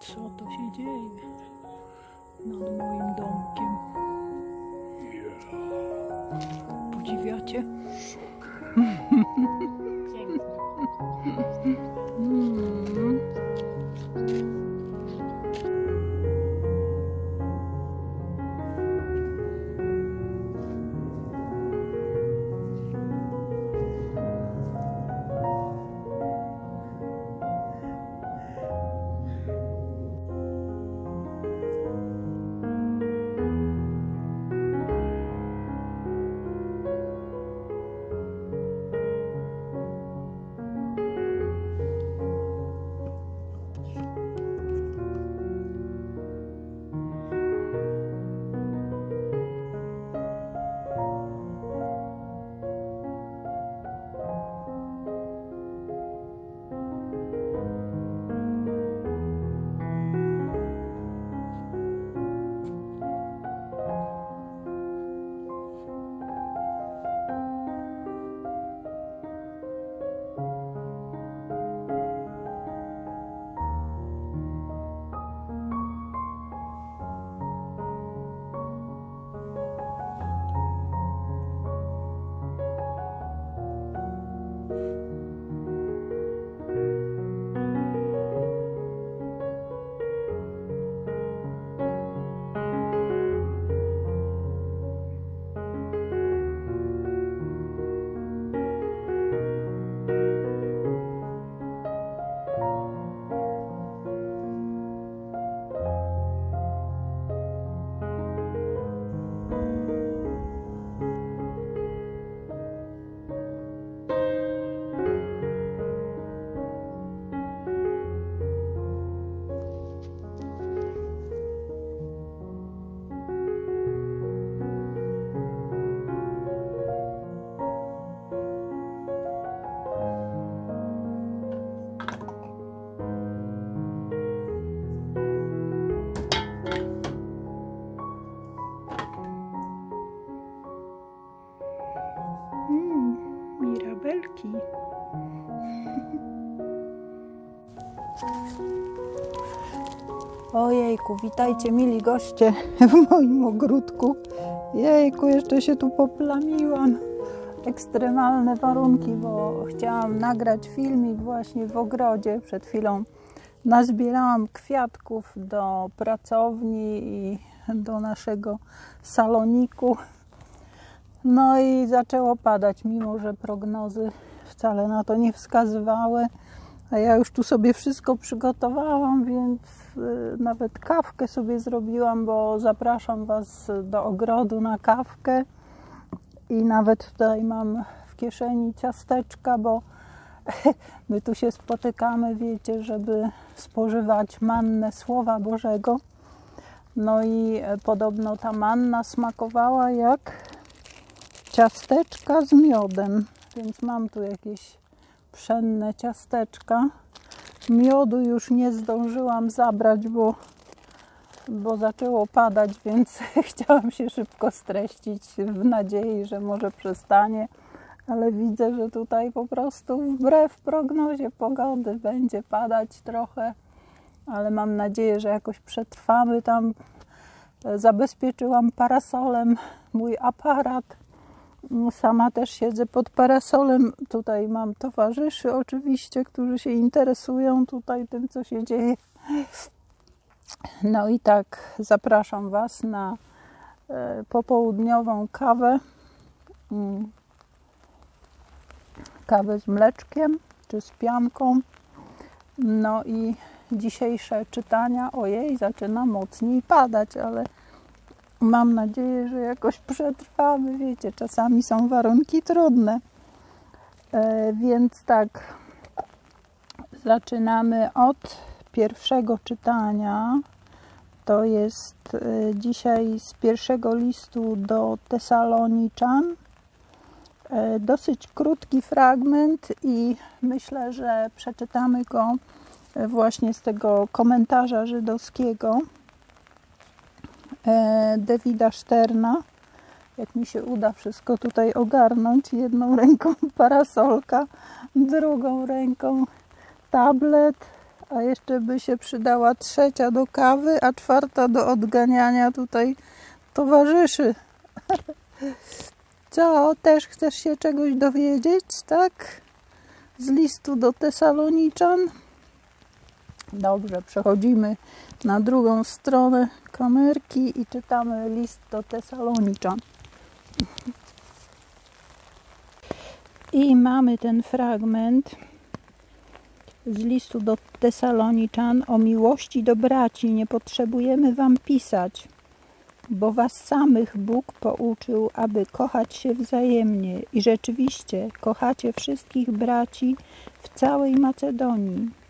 Co to się dzieje nad moim domkiem? Podziwiacie? Pięknie. Ojejku, witajcie mili goście w moim ogródku. Jejku, jeszcze się tu poplamiłam. Ekstremalne warunki, bo chciałam nagrać filmik właśnie w ogrodzie. Przed chwilą nazbierałam kwiatków do pracowni i do naszego saloniku. No i zaczęło padać, mimo że prognozy wcale na to nie wskazywały. A ja już tu sobie wszystko przygotowałam, więc y, nawet kawkę sobie zrobiłam, bo zapraszam Was do ogrodu na kawkę. I nawet tutaj mam w kieszeni ciasteczka, bo my tu się spotykamy, wiecie, żeby spożywać mannę Słowa Bożego. No i e, podobno ta manna smakowała jak ciasteczka z miodem, więc mam tu jakieś pszenne ciasteczka. Miodu już nie zdążyłam zabrać, bo, bo zaczęło padać, więc chciałam się szybko streścić w nadziei, że może przestanie. Ale widzę, że tutaj po prostu wbrew prognozie pogody będzie padać trochę, ale mam nadzieję, że jakoś przetrwamy tam. Zabezpieczyłam parasolem mój aparat Sama też siedzę pod parasolem. Tutaj mam towarzyszy oczywiście, którzy się interesują tutaj tym, co się dzieje. No i tak zapraszam Was na e, popołudniową kawę. Mm. Kawę z mleczkiem czy z pianką. No i dzisiejsze czytania, ojej, zaczyna mocniej padać, ale Mam nadzieję, że jakoś przetrwamy. Wiecie, czasami są warunki trudne. E, więc tak, zaczynamy od pierwszego czytania. To jest e, dzisiaj z pierwszego listu do Tesaloniczan. E, dosyć krótki fragment i myślę, że przeczytamy go właśnie z tego komentarza żydowskiego. E, Davida Szterna. Jak mi się uda wszystko tutaj ogarnąć, jedną ręką parasolka, drugą ręką tablet, a jeszcze by się przydała trzecia do kawy, a czwarta do odganiania tutaj towarzyszy. Co, też chcesz się czegoś dowiedzieć, tak? Z listu do Tesaloniczan? Dobrze, przechodzimy na drugą stronę kamerki i czytamy list do Tesaloniczan. I mamy ten fragment z listu do Tesaloniczan o miłości do braci. Nie potrzebujemy wam pisać, bo was samych Bóg pouczył, aby kochać się wzajemnie. I rzeczywiście kochacie wszystkich braci w całej Macedonii.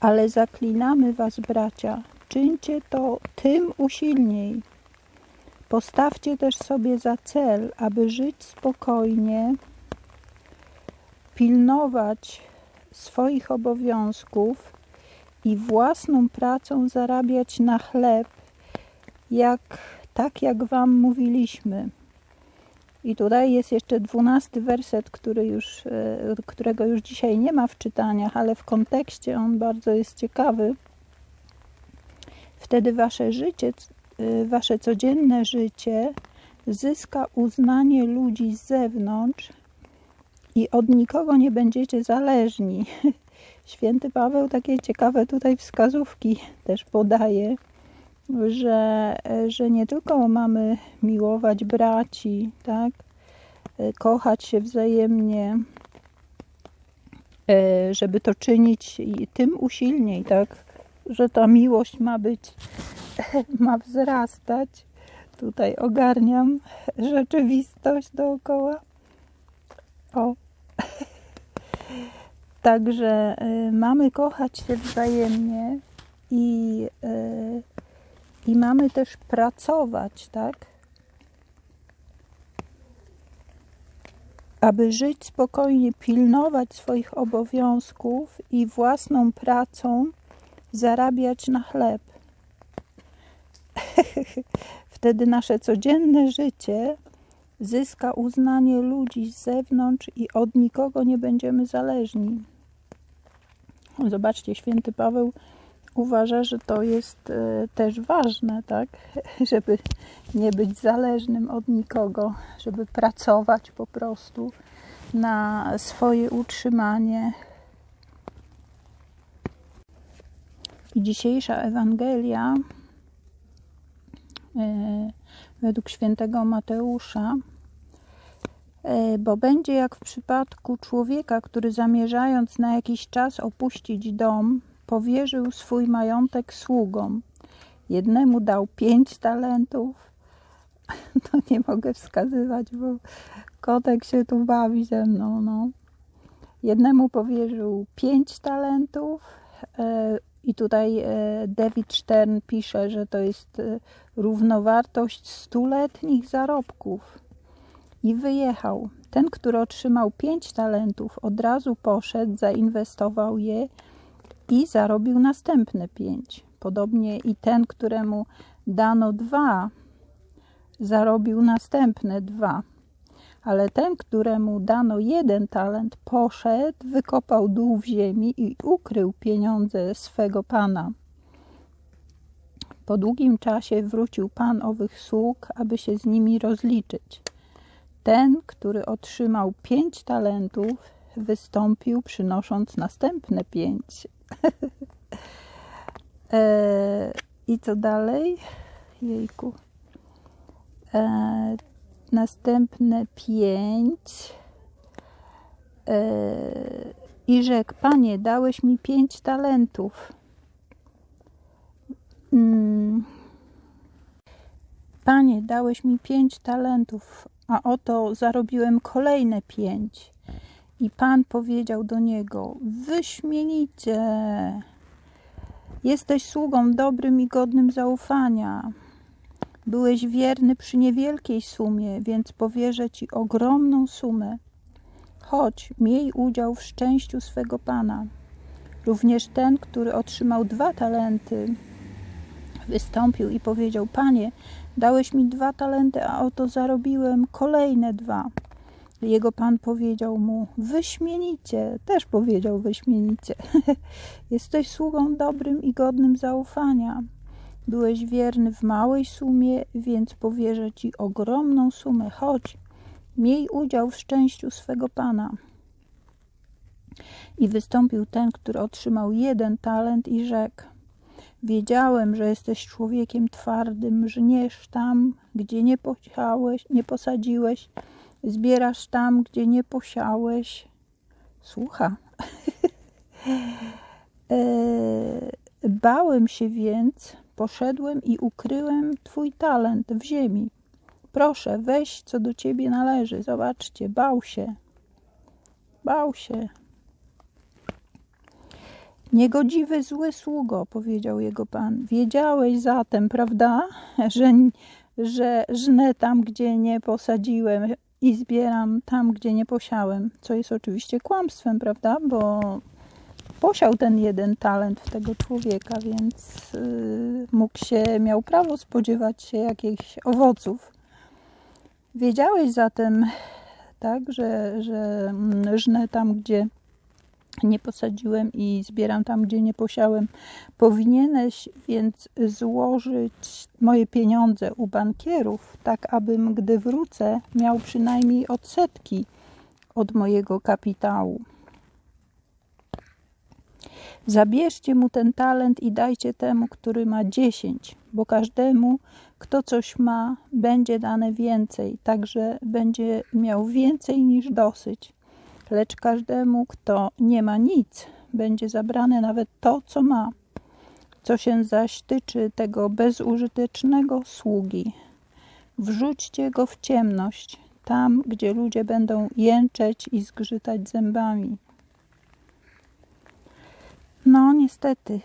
Ale zaklinamy was, bracia, czyńcie to tym usilniej. Postawcie też sobie za cel, aby żyć spokojnie, pilnować swoich obowiązków i własną pracą zarabiać na chleb, jak, tak jak Wam mówiliśmy. I tutaj jest jeszcze dwunasty werset, który już, e, którego już dzisiaj nie ma w czytaniach, ale w kontekście on bardzo jest ciekawy. Wtedy wasze życie, e, wasze codzienne życie zyska uznanie ludzi z zewnątrz i od nikogo nie będziecie zależni. Święty Paweł takie ciekawe tutaj wskazówki też podaje, że, że nie tylko mamy miłować braci, tak, kochać się wzajemnie, e, żeby to czynić tym usilniej, tak, że ta miłość ma być, ma wzrastać. Tutaj ogarniam rzeczywistość dookoła. O. Także y, mamy kochać się wzajemnie i, i mamy też pracować, tak? Aby żyć spokojnie, pilnować swoich obowiązków i własną pracą zarabiać na chleb. Wtedy nasze codzienne życie zyska uznanie ludzi z zewnątrz i od nikogo nie będziemy zależni. Zobaczcie, święty Paweł uważa, że to jest e, też ważne, tak? Żeby nie być zależnym od nikogo, żeby pracować po prostu na swoje utrzymanie. I dzisiejsza Ewangelia e, według świętego Mateusza, e, bo będzie jak w przypadku człowieka, który zamierzając na jakiś czas opuścić dom, powierzył swój majątek sługom. Jednemu dał pięć talentów, to nie mogę wskazywać, bo kotek się tu bawi ze mną. No. Jednemu powierzył pięć talentów, e, i tutaj e, David Stern pisze, że to jest e, równowartość stuletnich zarobków. I wyjechał. Ten, który otrzymał pięć talentów, od razu poszedł, zainwestował je i zarobił następne pięć. Podobnie i ten, któremu dano dwa, zarobił następne dwa. Ale ten, któremu dano jeden talent, poszedł, wykopał dół w ziemi i ukrył pieniądze swego pana. Po długim czasie wrócił pan owych sług, aby się z nimi rozliczyć. Ten, który otrzymał pięć talentów, wystąpił, przynosząc następne pięć. e, I co dalej? Jejku. E, następne pięć. E, I rzekł, panie, dałeś mi pięć talentów. Mm. Panie, dałeś mi pięć talentów, a oto zarobiłem kolejne pięć. I pan powiedział do niego: Wyśmienicie, jesteś sługą dobrym i godnym zaufania. Byłeś wierny przy niewielkiej sumie, więc powierzę ci ogromną sumę. Chodź, miej udział w szczęściu swego pana. Również ten, który otrzymał dwa talenty, wystąpił i powiedział: Panie, dałeś mi dwa talenty, a oto zarobiłem kolejne dwa. Jego pan powiedział mu: Wyśmienicie, też powiedział wyśmienicie. Jesteś sługą dobrym i godnym zaufania. Byłeś wierny w małej sumie, więc powierzę ci ogromną sumę. Chodź, miej udział w szczęściu swego pana. I wystąpił ten, który otrzymał jeden talent i rzekł: Wiedziałem, że jesteś człowiekiem twardym, żniesz tam, gdzie nie nie posadziłeś, zbierasz tam, gdzie nie posiałeś. Słucha. e, bałem się więc, poszedłem i ukryłem twój talent w ziemi. Proszę, weź, co do ciebie należy. Zobaczcie, bał się. Bał się. Niegodziwy, zły sługo, powiedział jego pan. Wiedziałeś zatem, prawda, że, że żnę tam, gdzie nie posadziłem i zbieram tam, gdzie nie posiałem, co jest oczywiście kłamstwem, prawda, bo posiał ten jeden talent w tego człowieka, więc yy, mógł się, miał prawo spodziewać się jakichś owoców. Wiedziałeś zatem, tak, że, że żnę tam, gdzie nie posadziłem i zbieram tam, gdzie nie posiałem. Powinieneś więc złożyć moje pieniądze u bankierów, tak abym, gdy wrócę, miał przynajmniej odsetki od mojego kapitału. Zabierzcie mu ten talent i dajcie temu, który ma dziesięć, bo każdemu, kto coś ma, będzie dane więcej, także będzie miał więcej niż dosyć lecz każdemu, kto nie ma nic, będzie zabrane nawet to, co ma. Co się zaś tyczy tego bezużytecznego sługi, wrzućcie go w ciemność, tam, gdzie ludzie będą jęczeć i zgrzytać zębami. No, niestety.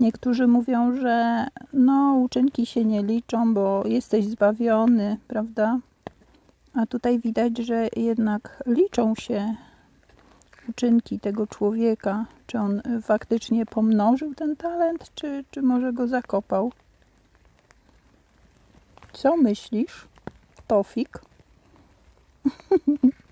Niektórzy mówią, że no, uczynki się nie liczą, bo jesteś zbawiony, prawda? A tutaj widać, że jednak liczą się uczynki tego człowieka. Czy on faktycznie pomnożył ten talent, czy, czy może go zakopał? Co myślisz, Tofik?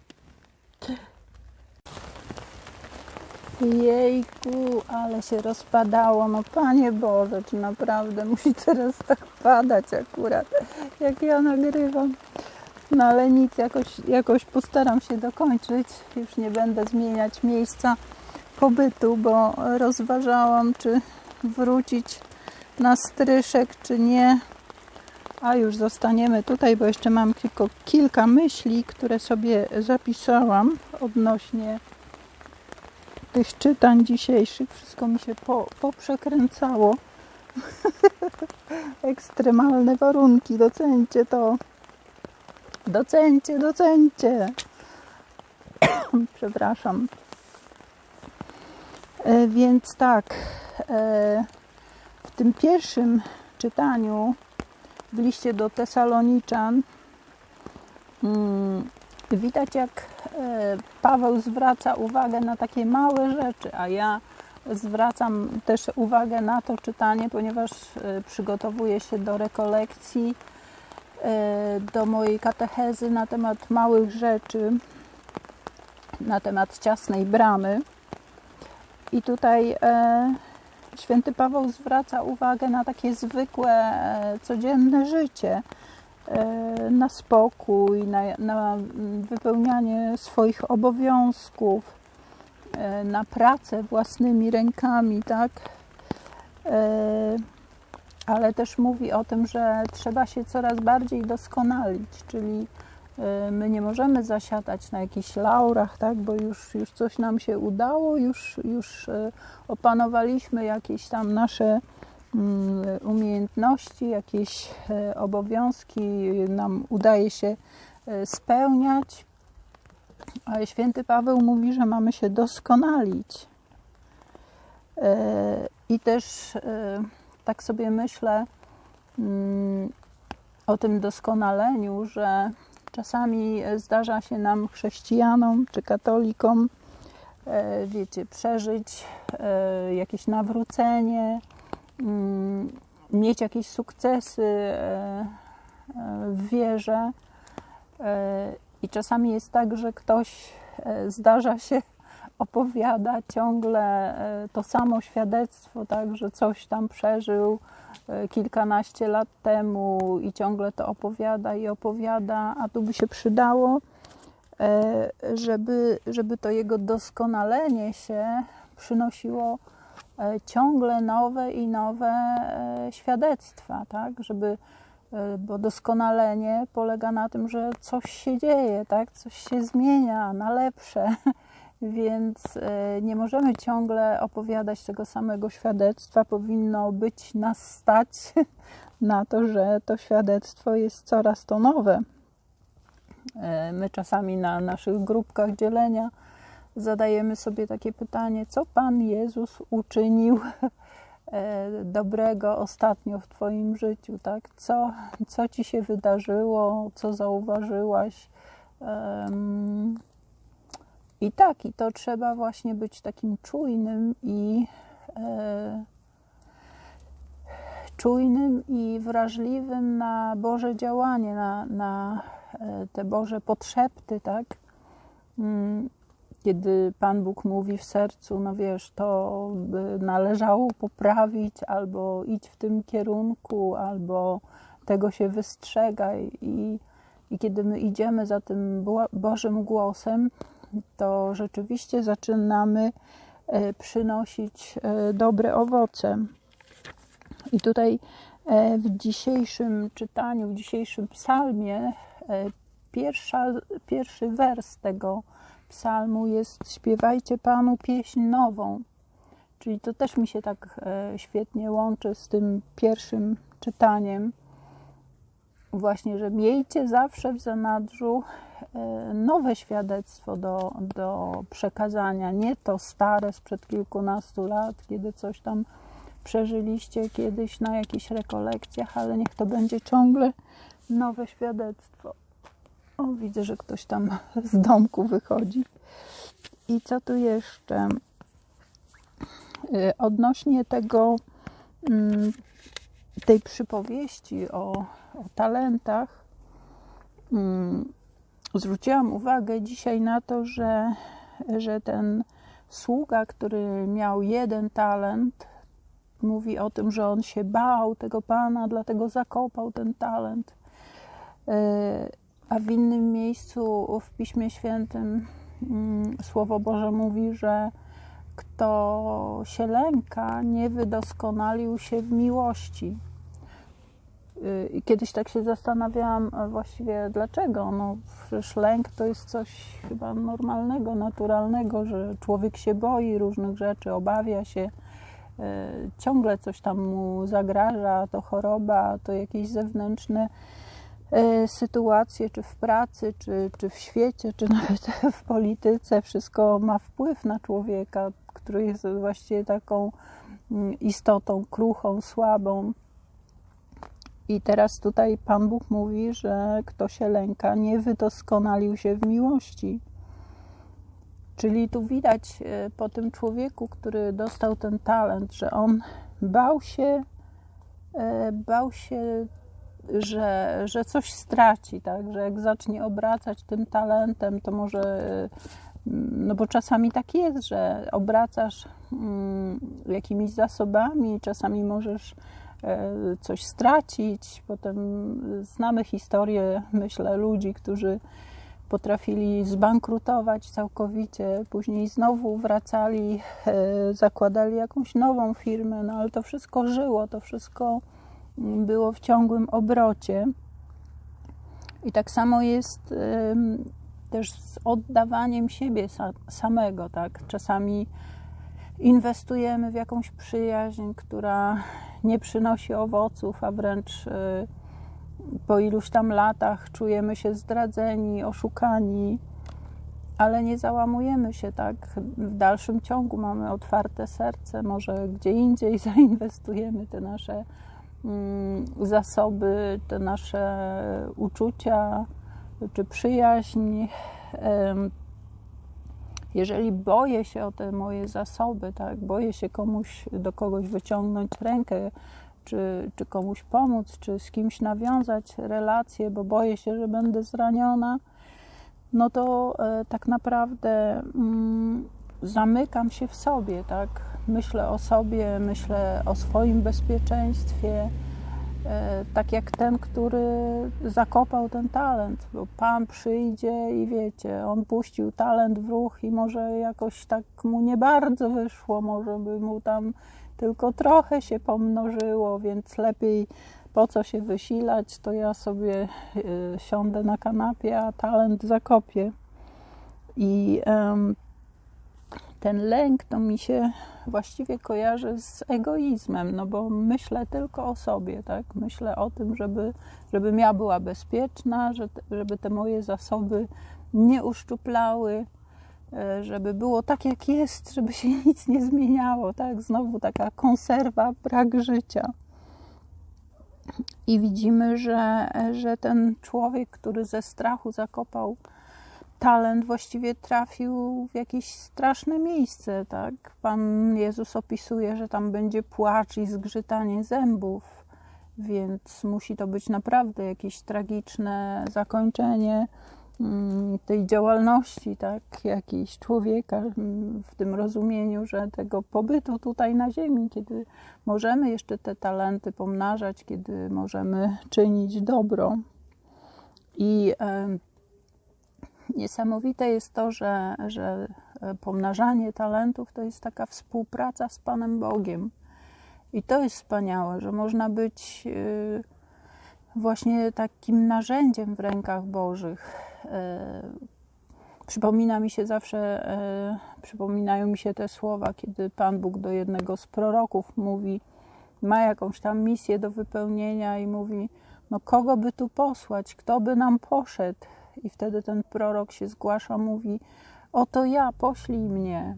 Jejku, ale się rozpadało. No Panie Boże, czy naprawdę musi teraz tak padać akurat, jak ja nagrywam. No ale nic, jakoś, jakoś postaram się dokończyć. Już nie będę zmieniać miejsca pobytu, bo rozważałam, czy wrócić na stryszek, czy nie. A już zostaniemy tutaj, bo jeszcze mam tylko kilka myśli, które sobie zapisałam odnośnie tych czytań dzisiejszych. Wszystko mi się po, poprzekręcało. Ekstremalne warunki, docencie to. Docencie, docencie. Przepraszam. E, więc tak, e, w tym pierwszym czytaniu w liście do Tesaloniczan mm, widać, jak e, Paweł zwraca uwagę na takie małe rzeczy, a ja zwracam też uwagę na to czytanie, ponieważ przygotowuję się do rekolekcji do mojej katechezy na temat małych rzeczy, na temat ciasnej bramy. I tutaj e, święty Paweł zwraca uwagę na takie zwykłe, e, codzienne życie, na spokój, na, na wypełnianie swoich obowiązków, na pracę własnymi rękami, tak? Ale też mówi o tym, że trzeba się coraz bardziej doskonalić, czyli y, my nie możemy zasiadać na jakichś laurach, tak, bo już, już coś nam się udało, już, już y, opanowaliśmy jakieś tam nasze mm, umiejętności, jakieś y, obowiązki nam udaje się spełniać. Ale święty Paweł mówi, że mamy się doskonalić. I też tak sobie myślę mm, o tym doskonaleniu, że czasami zdarza się nam, chrześcijanom czy katolikom, e, wiecie, przeżyć e, jakieś nawrócenie, mm, mieć jakieś sukcesy e, w wierze, I czasami jest tak, że ktoś zdarza się opowiada ciągle to samo świadectwo, tak, że coś tam przeżył kilkanaście lat temu i ciągle to opowiada i opowiada, a tu by się przydało, żeby, żeby to jego doskonalenie się przynosiło E, ciągle nowe i nowe e, świadectwa, tak, żeby e, bo doskonalenie polega na tym, że coś się dzieje, tak? coś się zmienia na lepsze, więc nie możemy ciągle opowiadać tego samego świadectwa. Powinno być nas stać na to, że to świadectwo jest coraz to nowe. My czasami na naszych grupkach dzielenia zadajemy sobie takie pytanie, co Pan Jezus uczynił e, dobrego ostatnio w Twoim życiu, tak? Co, co Ci się wydarzyło, co zauważyłaś? I tak, i to trzeba właśnie być takim czujnym i e, czujnym i wrażliwym na Boże działanie, na, na e, te Boże potrzepty, tak? Mm, kiedy Pan Bóg mówi w sercu, no wiesz, to by należało poprawić, albo idź w tym kierunku, albo tego się wystrzegaj. I, i kiedy my idziemy za tym Bożym głosem, to rzeczywiście zaczynamy e, przynosić e, dobre owoce. I tutaj e, w dzisiejszym czytaniu, w dzisiejszym psalmie, pierwsza, pierwszy wers tego psalmu jest śpiewajcie Panu pieśń nową. Czyli to też mi się tak świetnie łączy z tym pierwszym czytaniem. Właśnie, że miejcie zawsze w zanadrzu e, nowe świadectwo do, do przekazania, nie to stare sprzed kilkunastu lat, kiedy coś tam przeżyliście kiedyś na jakichś rekolekcjach, ale niech to będzie ciągle nowe świadectwo. O, widzę, że ktoś tam z domku wychodzi. I co tu jeszcze? Y, odnośnie tego, mm, tej przypowieści o talentach, mm, zwróciłam uwagę dzisiaj na to, że, że ten sługa, który miał jeden talent, mówi o tym, że on się bał tego pana, dlatego zakopał ten talent. Y, a w innym miejscu w Piśmie Świętym mm, Słowo Boże mówi, że kto się lęka, nie wydoskonalił się w miłości. Y, kiedyś tak się zastanawiałam właściwie dlaczego. No przecież lęk to jest coś chyba normalnego, naturalnego, że człowiek się boi różnych rzeczy, obawia się, y, ciągle coś tam mu zagraża, to choroba, to jakieś zewnętrzne E, sytuacje, czy w pracy, czy, czy w świecie, czy nawet w polityce, wszystko ma wpływ na człowieka, który jest właściwie taką mm, istotą kruchą, słabą. I teraz tutaj Pan Bóg mówi, że kto się lęka, nie wydoskonalił się w miłości. Czyli tu widać e, po tym człowieku, który dostał ten talent, że on bał się, e, bał się że, że coś straci, tak? że jak zacznie obracać tym talentem, to może, mm, no bo czasami tak jest, że obracasz mm, jakimiś zasobami, czasami możesz e, coś stracić. Potem znamy historię, myślę, ludzi, którzy potrafili zbankrutować całkowicie, później znowu wracali, e, zakładali jakąś nową firmę, no ale to wszystko żyło, to wszystko było w ciągłym obrocie. I tak samo jest też z oddawaniem siebie samego, tak? Czasami inwestujemy w jakąś przyjaźń, która nie przynosi owoców, a wręcz y, po iluś tam latach czujemy się zdradzeni, oszukani, ale nie załamujemy się tak. W dalszym ciągu mamy otwarte serce, może gdzie indziej zainwestujemy te nasze Mm, zasoby, te nasze uczucia czy przyjaźń. Jeżeli boję się o te moje zasoby, tak, boję się komuś, do kogoś wyciągnąć rękę, czy, czy komuś pomóc, czy z kimś nawiązać relacje, bo boję się, że będę zraniona, no to e, tak naprawdę mm, zamykam się w sobie, tak? Myślę o sobie, myślę o swoim bezpieczeństwie, tak jak ten, który zakopał ten talent, bo Pan przyjdzie i wiecie, on puścił talent w ruch i może jakoś tak mu nie bardzo wyszło, może by mu tam tylko trochę się pomnożyło, więc lepiej po co się wysilać, to ja sobie y, siądę na kanapie, a talent zakopię. I ten lęk to mi się właściwie kojarzy z egoizmem, no bo myślę tylko o sobie, tak? Myślę o tym, żeby, żebym ja była bezpieczna, żeby te moje zasoby nie uszczuplały, e, żeby było tak jak jest, żeby się nic nie zmieniało, tak? Znowu taka konserwa, brak życia. I widzimy, że, że ten człowiek, który ze strachu zakopał talent, właściwie trafił w jakieś straszne miejsce. Tak? Pan Jezus opisuje, że tam będzie płacz i zgrzytanie zębów, więc musi to być naprawdę jakieś tragiczne zakończenie Mm, tej działalności, tak, jakiejś człowieka mm, w tym rozumieniu, że tego pobytu tutaj na ziemi, kiedy możemy jeszcze te talenty pomnażać, kiedy możemy czynić dobro. I niesamowite jest to, że, że pomnażanie talentów to jest taka współpraca z Panem Bogiem. I to jest wspaniałe, że można być właśnie takim narzędziem w rękach Bożych. E, przypomina mi się zawsze, e, przypominają mi się te słowa, kiedy Pan Bóg do jednego z proroków mówi, ma jakąś tam misję do wypełnienia i mówi, no kogo by tu posłać, kto by nam poszedł? I wtedy ten prorok się zgłasza, mówi, oto ja, poślij mnie.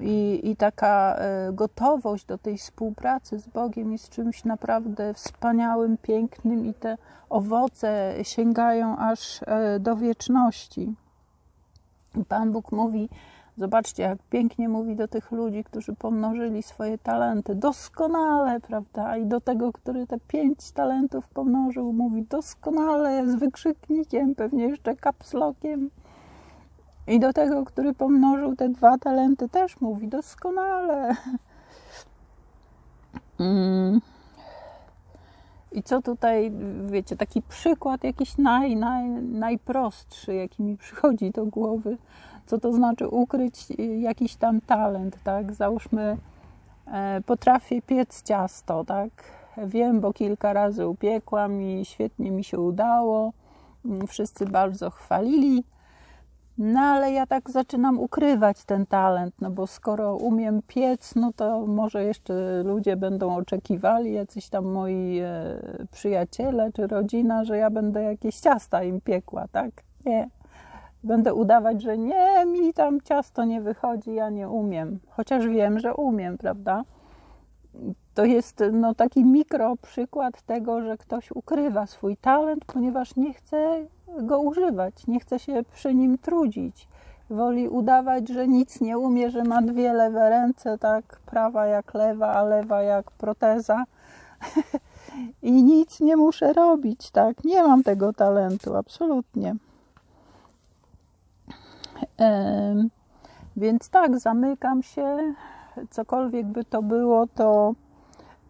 I, I taka e, gotowość do tej współpracy z Bogiem jest czymś naprawdę wspaniałym, pięknym, i te owoce sięgają aż e, do wieczności. I Pan Bóg mówi, zobaczcie, jak pięknie mówi do tych ludzi, którzy pomnożyli swoje talenty. Doskonale, prawda? I do tego, który te pięć talentów pomnożył, mówi doskonale, z wykrzyknikiem, pewnie jeszcze kapslokiem. I do tego, który pomnożył te dwa talenty, też mówi doskonale. Mm. I co tutaj, wiecie, taki przykład jakiś naj, naj, najprostszy, jaki mi przychodzi do głowy, co to znaczy ukryć jakiś tam talent, tak? Załóżmy, e, potrafię piec ciasto, tak? Wiem, bo kilka razy upiekłam i świetnie mi się udało. Mm, wszyscy bardzo chwalili no ale ja tak zaczynam ukrywać ten talent, no bo skoro umiem piec, no to może jeszcze ludzie będą oczekiwali, jacyś tam moi e, przyjaciele czy rodzina, że ja będę jakieś ciasta im piekła, tak? Nie. Będę udawać, że nie, mi tam ciasto nie wychodzi, ja nie umiem. Chociaż wiem, że umiem, prawda? To jest no, taki mikro przykład tego, że ktoś ukrywa swój talent, ponieważ nie chce go używać, nie chce się przy nim trudzić. Woli udawać, że nic nie umie, że ma dwie lewe ręce, tak, prawa jak lewa, a lewa jak proteza. I nic nie muszę robić, tak? Nie mam tego talentu, absolutnie. Więc tak, zamykam się. Cokolwiek by to było, to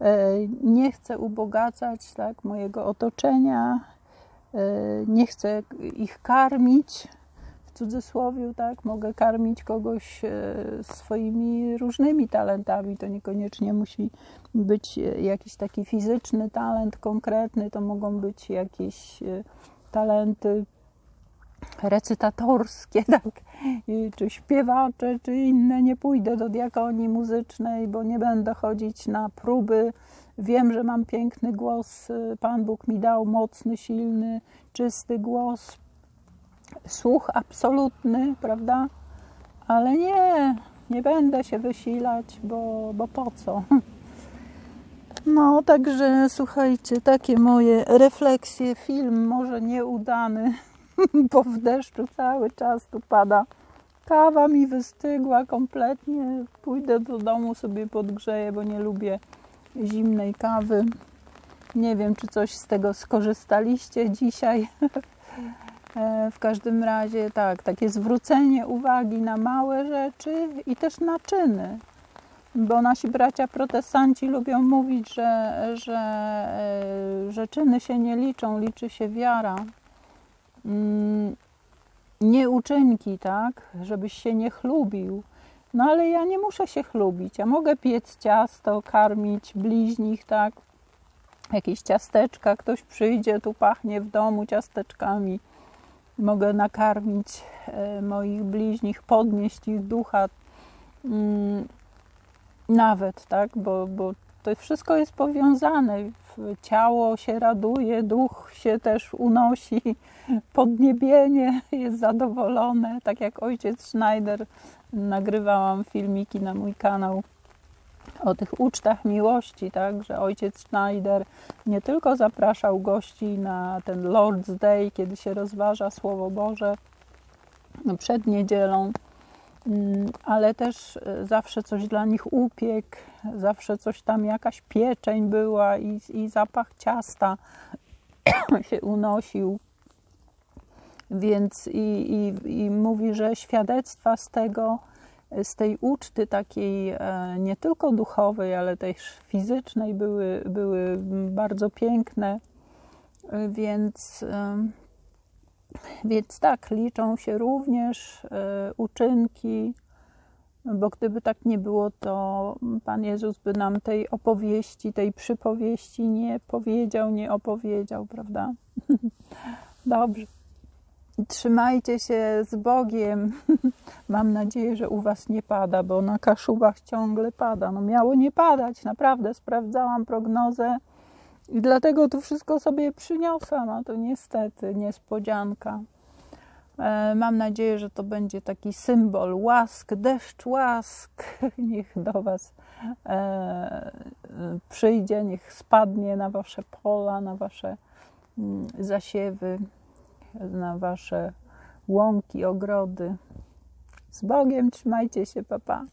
e, nie chcę ubogacać tak, mojego otoczenia, E, nie chcę ich karmić, w cudzysłowie, tak, mogę karmić kogoś e, swoimi różnymi talentami. To niekoniecznie musi być jakiś taki fizyczny talent konkretny, to mogą być jakieś talenty recytatorskie, tak, czy śpiewacze, czy inne. Nie pójdę do diakonii muzycznej, bo nie będę chodzić na próby Wiem, że mam piękny głos. Pan Bóg mi dał mocny, silny, czysty głos. Słuch absolutny, prawda? Ale nie, nie będę się wysilać, bo, bo po co? No, także słuchajcie, takie moje refleksje. Film może nieudany, bo w deszczu cały czas tu pada. Kawa mi wystygła kompletnie. Pójdę do domu sobie podgrzeję, bo nie lubię zimnej kawy. Nie wiem, czy coś z tego skorzystaliście dzisiaj. E, w każdym razie tak, takie zwrócenie uwagi na małe rzeczy i też na czyny. Bo nasi bracia protestanci lubią mówić, że, że, e, że czyny się nie liczą, liczy się wiara. Mm, nie uczynki, tak? Żebyś się nie chlubił. No ale ja nie muszę się chlubić. Ja mogę piec ciasto, karmić bliźnich, tak? Jakieś ciasteczka, ktoś przyjdzie, tu pachnie w domu ciasteczkami mogę nakarmić e, moich bliźnich, podnieść ich ducha, mm, nawet, tak, bo, bo to wszystko jest powiązane. Ciało się raduje, duch się też unosi, podniebienie jest zadowolone. Tak jak ojciec Schneider, nagrywałam filmiki na mój kanał o tych ucztach miłości, tak, że ojciec Schneider nie tylko zapraszał gości na ten Lord's Day, kiedy się rozważa Słowo Boże przed niedzielą, ale też e, zawsze coś dla nich upiekł, zawsze coś tam, jakaś pieczeń była i, i zapach ciasta się unosił. Więc i, i, i mówi, że świadectwa z tego, z tej uczty takiej e, nie tylko duchowej, ale też fizycznej były, były bardzo piękne. E, więc, e, więc tak, liczą się również uczynki, bo gdyby tak nie było, to Pan Jezus by nam tej opowieści, tej przypowieści nie powiedział, nie opowiedział, prawda? Dobrze. Trzymajcie się z Bogiem. Mam nadzieję, że u Was nie pada, bo na Kaszubach ciągle pada. No miało nie padać, naprawdę. Sprawdzałam prognozę i dlatego tu wszystko sobie przyniosłam, a to niestety niespodzianka. E, mam nadzieję, że to będzie taki symbol łask, deszcz łask. Niech do Was e, przyjdzie, niech spadnie na Wasze pola, na Wasze mm, zasiewy na wasze łąki, ogrody. Z Bogiem trzymajcie się, papa.